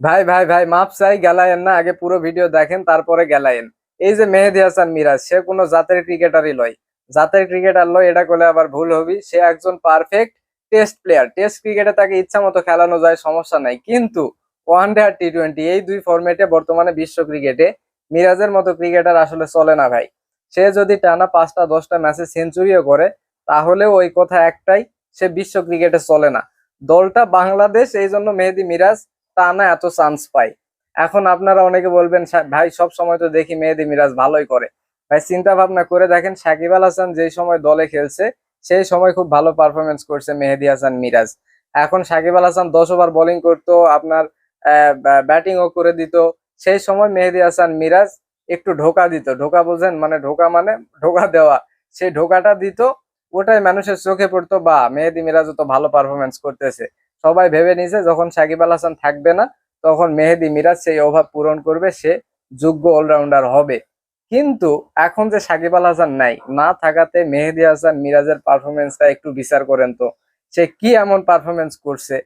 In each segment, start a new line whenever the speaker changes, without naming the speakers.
ভাই ভাই ভাই, মাপ চাই, গেলায়েন না, আগে পুরো ভিডিও দেখেন, তারপরে গেলায়েন। এই যে মেহেদি হাসান মিরাজ, সে কোনো জাতের ক্রিকেটারই লয়। জাতের ক্রিকেটার লয়, এটা করলে আবার ভুল হবি। সে একজন পারফেক্ট টেস্ট প্লেয়ার টেস্ট ক্রিকেটে তাকে ইচ্ছা মতো খেলানো যায়, সমস্যা নাই। কিন্তু ওয়ান ডে আর টি টোয়েন্টি এই দুই ফরম্যাটে বর্তমানে বিশ্ব ক্রিকেটে মিরাজের মতো ক্রিকেটার আসলে চলে না ভাই। সে যদি টানা পাঁচটা, দশটা ম্যাচে সেঞ্চুরিও করে, তাহলে ওই কথা একটাই, সে বিশ্ব ক্রিকেটে চলে না। দলটা বাংলাদেশ, এই জন্য মেহেদি মিরাজ তা না, এত চান্স পাই। এখন আপনারা অনেকে বলবেন ভাই, সব সময় তো দেখি মেহেদি মিরাজ ভালোই করে। ভাই, চিন্তা ভাবনা করে দেখেন, সাকিব আল হাসান যেই সময় দলে খেলছে, সেই সময় খুব ভালো পারফরমেন্স করছে মেহেদি হাসান মিরাজ। এখন সাকিব আল হাসান দশ ওভার বোলিং করতো, আপনার ব্যাটিংও করে দিত। সেই সময় মেহেদি হাসান মিরাজ একটু ঢোকা দিত। ঢোকা বোঝেন মানে ঢোকা মানে ঢোকা দেওয়া। সেই ঢোকাটা দিত, ওটাই মানুষের চোখে পড়তো বা মেহেদি মিরাজও তো ভালো পারফরমেন্স করতেছে। সবাই ভেবে নিছে যখন সাকিব আল হাসান থাকবে না, তখন মেহেদি মিরাজ সেই অভাব পূরণ করবে, সে যোগ্য অলরাউন্ডার হবে। কিন্তু এখন যে সাকিব আল হাসান নাই, না থাকাতে মেহেদি হাসান মিরাজের পারফরমেন্সটা একটু বিচার করেন তো, সে কি এমন পারফরমেন্স করছে?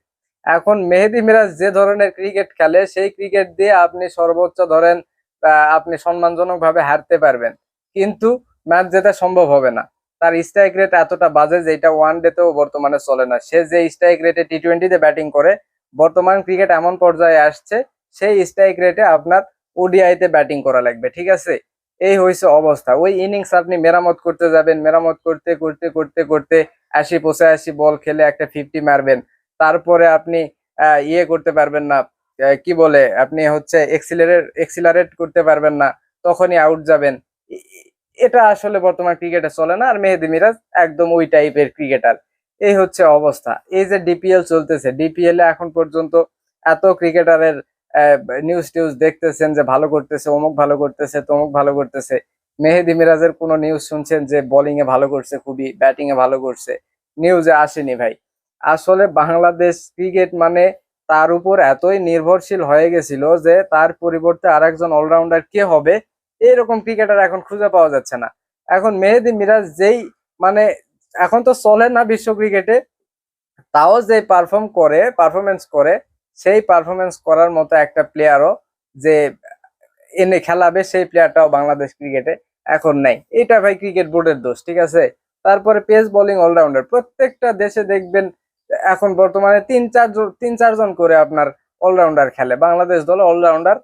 এখন মেহেদি মিরাজ যে ধরনের ক্রিকেট খেলে, সেই ক্রিকেট দিয়ে আপনি সর্বোচ্চ ধরেন আপনি সম্মানজনক ভাবে হারতে পারবেন। কিন্তু ম্যাচ জেতা সম্ভব হবে না। তার স্ট্রাইক রেট এতটা বাজে যেটা ওয়ান ডেতেও বর্তমানে চলে না। সে যে স্ট্রাইক রেটে টি টোয়েন্টিতে ব্যাটিং করে, বর্তমান ক্রিকেট এমন পর্যায়ে আসছে, সেই স্ট্রাইক রেটে আপনার ওডিআইতে ব্যাটিং করা লাগবে, ঠিক আছে? এই হয়েছে অবস্থা। ওই ইনিংস আপনি মেরামত করতে যাবেন, মেরামত করতে করতে করতে করতে আশি পঁচাশি বল খেলে একটা ফিফটি মারবেন। তারপরে আপনি ইয়ে করতে পারবেন না কি বলে? আপনি হচ্ছে এক্সিলারেট এক্সিলারেট করতে পারবেন না, তখনই আউট যাবেন। এটা আসলে বর্তমান ক্রিকেটে চলে না, আর মেহেদি মিরাজ একদম ওই টাইপের ক্রিকেটার এই হচ্ছে অবস্থা। এই যে ডিপিএল চলতেছে ডিপিএল এ এখন পর্যন্ত এত ক্রিকেটারের নিউজ টিউজ দেখতেছেন যে ভালো করতেছে, অমুক ভালো করতেছে, তমুক ভালো করতেছে। মেহেদি মিরাজের কোনো নিউজ শুনছেন যে বোলিং এ ভালো করছে, খুবই ব্যাটিং এ ভালো করছে? নিউজে আসেনি ভাই। আসলে বাংলাদেশ ক্রিকেট মানে তার উপর এতই নির্ভরশীল হয়ে গেছিল যে তার পরিবর্তে আরেকজন অলরাউন্ডার কে হবে? এইরকম ক্রিকেটার এখন খুঁজে পাওয়া যাচ্ছে না। এখন মেহেদি মিরাজ যেই মানে এখন তো চলে না বিশ্ব ক্রিকেটে, তাও যে পারফর্ম করে পারফরমেন্স করে, সেই পারফরমেন্স করার মতো একটা প্লেয়ারও যে এনে খেলাবে, সেই প্লেয়ারটাও বাংলাদেশ ক্রিকেটে এখন নাই। এটা ভাই ক্রিকেট বোর্ডের দোষ, ঠিক আছে? তারপরে পেস বোলিং অলরাউন্ডার প্রত্যেকটা দেশে দেখবেন এখন বর্তমানে তিন, চার তিন চারজন করে আপনার অলরাউন্ডার খেলে। বাংলাদেশ দলে অলরাউন্ডার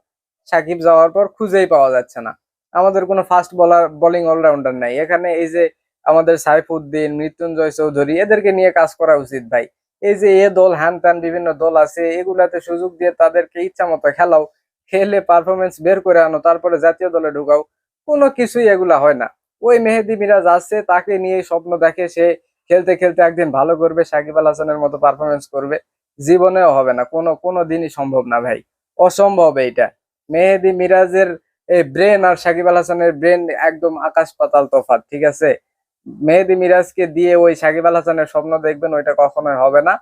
সাকিব যাওয়ার পর খুঁজেই পাওয়া যাচ্ছে না। আমাদের কোনো ফাস্ট বলার বোলিং অলরাউন্ডার নাই। এখানে এই যে আমাদের সাইফুদ্দিন, মৃত্যুঞ্জয় চৌধুরী, এদেরকে নিয়ে কাজ করা উচিত ভাই। এই যে এ দল হ্যান ত্যান বিভিন্ন দল আছে, এগুলাতে সুযোগ দিয়ে তাদেরকে ইচ্ছা মতো খেলাও, খেলে পারফরমেন্স বের করে আনো, তারপরে জাতীয় দলে ঢুকাও, কোনো কিছুই এগুলা হয় না। ওই মেহেদি মিরাজ আসছে তাকে নিয়ে স্বপ্ন দেখে সে খেলতে খেলতে একদিন ভালো করবে, সাকিব আল হাসানের মতো পারফরমেন্স করবে, জীবনেও হবে না। কোনো কোনো দিনই সম্ভব না ভাই। অসম্ভব এইটা। মেহেদি মিরাজের এই ব্রেন আর সাকিব আল হাসানের ব্রেন একদম আকাশ পাতাল তফাৎ, ঠিক আছে? মেহেদি মিরাজকে দিয়ে ওই সাকিব আল হাসানের স্বপ্ন দেখবেন, ওইটা কখনোই হবে না।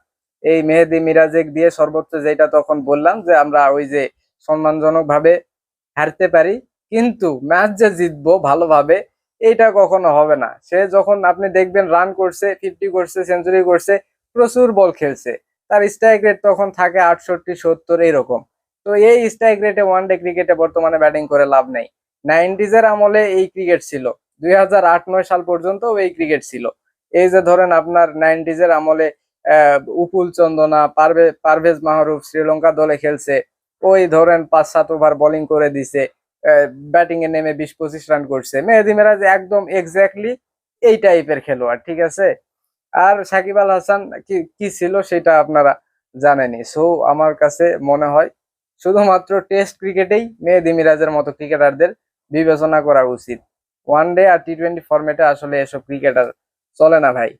এই মেহেদি মিরাজে দিয়ে সর্বোচ্চ যেটা তখন বললাম যে, আমরা ওই যে সম্মানজনক ভাবে হারতে পারি, কিন্তু ম্যাচ যে জিতবো ভালোভাবে এইটা কখনো হবে না। সে যখন আপনি দেখবেন রান করছে ফিফটি করছে সেঞ্চুরি করছে, প্রচুর বল খেলছে, তার স্ট্রাইক রেট তখন থাকে আটষট্টি সত্তর এইরকম তো এই স্ট্রাইক রেটে ওয়ান ডে ক্রিকেটে বর্তমানে ব্যাটিং করে লাভ নেই। নাইনটিজের আমলে এই ক্রিকেট ছিল। দুই সাল পর্যন্ত এই ক্রিকেট ছিল। এই যে ধরেন আপনার নাইনটিজের আমলে উপুল চন্দনা, পারভে, পারভেজ মাহরুফ শ্রীলঙ্কা দলে খেলছে। ওই ধরেন পাঁচ সাত ওভার বোলিং করে দিছে। ব্যাটিং এ নেমে বিশ পঁচিশ রান করছে। মেহেদি মিরাজ একদম এক্স্যাক্টলি এই টাইপের খেলোয়াড়, ঠিক আছে? আর সাকিব আল হাসান কি ছিল সেটা আপনারা জানেনই। সো আমার কাছে মনে হয় শুধুমাত্র টেস্ট ক্রিকেটেই মেহেদি মিরাজের মতো ক্রিকেটারদের বিবেচনা করা উচিত। ওয়ান ডে আর টি টোয়েন্টি ফর্মেটে আসলে এসব ক্রিকেটার চলে না ভাই।